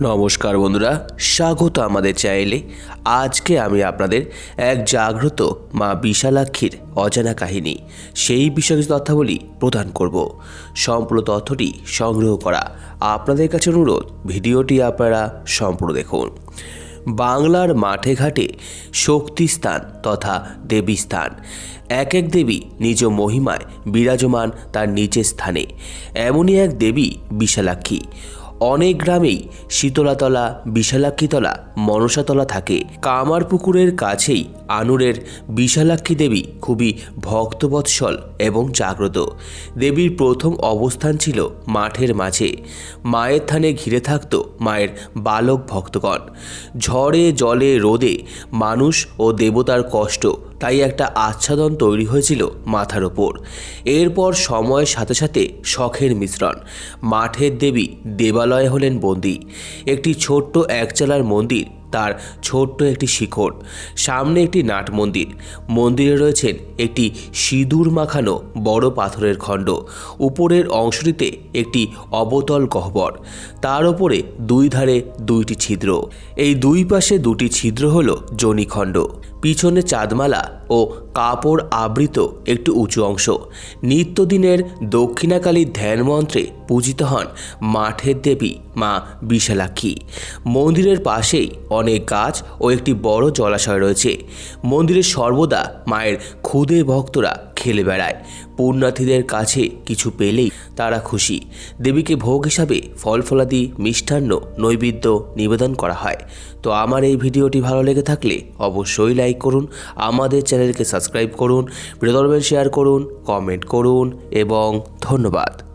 নমস্কার বন্ধুরা, স্বাগত আমাদের চ্যানেলে। আজকে আমি আপনাদের এক জাগ্রত মা বিশালাক্ষীর অজানা কাহিনী, সেই বিষয়ে কিছু তথ্যাবলী প্রদান করব। সম্পূর্ণ তথ্যটি সংগ্রহ করা আপনাদের কাছে অনুরোধ, ভিডিওটি আপনারা সম্পূর্ণ দেখুন। বাংলার মাঠে ঘাটে শক্তিস্থান তথা দেবীস্থান এক এক দেবী নিজ মহিমায় বিরাজমান তার নিচের স্থানে। এমনই এক দেবী বিশালাক্ষী। অনেক গ্রামেই শীতলাতলা, বিশালাক্ষীতলা, মনসাতলা থাকে। কামার পুকুরের কাছেই আনুরের বিশালাক্ষী দেবী খুবই ভক্তবৎসল এবং জাগ্রত। দেবীর প্রথম অবস্থান ছিল মাঠের মাঝে। মায়ের থানে ঘিরে থাকত মায়ের বালক ভক্তগণ। ঝড়ে, জলে, রোদে মানুষ ও দেবতার কষ্ট তাই একটা আচ্ছাদন তৈরি হয়েছিল মাথার ওপর। এরপর সময়ের সাথে সাথে শখের মিশ্রণ। মাঠের দেবী দেবালয় হলেন বন্দী। একটি ছোট্ট একচালার মন্দির তার ছোট্ট একটি শিখর। সামনে একটি নাট মন্দির। মন্দিরে রয়েছেন একটি সিঁদুর মাখানো বড় পাথরের খণ্ড। উপরের অংশটিতে একটি অবতল গহ্বর তার ওপরে দুই ধারে দুইটি ছিদ্র। এই দুই পাশে দুটি ছিদ্র হল জনিখণ্ড পিছনে চাঁদমালা ও কাপড় আবৃত একটি উঁচু অংশ। নিত্যদিনের দক্ষিণাকালী ধ্যান মন্ত্রে পূজিত হন মাঠের দেবী মা বিশালাক্ষী। মন্দিরের পাশেই অনেক গাছ ও একটি বড় জলাশয় রয়েছে। মন্দিরে সর্বদা মায়ের ক্ষুদে ভক্তরা খেলে বেড়ায়। পুণ্যার্থীদের কাছে কিছু পেলেই তারা খুশি। দেবীকে ভোগ হিসাবে ফল ফলাদি মিষ্টান্ন, নৈবেদ্য নিবেদন করা হয়। তো আমার এই ভিডিওটি ভালো লেগে থাকলে অবশ্যই লাইক করুন, আমাদের চ্যানেলকে সাবস্ক্রাইব করুন ভিডিও শেয়ার করুন কমেন্ট করুন এবং ধন্যবাদ।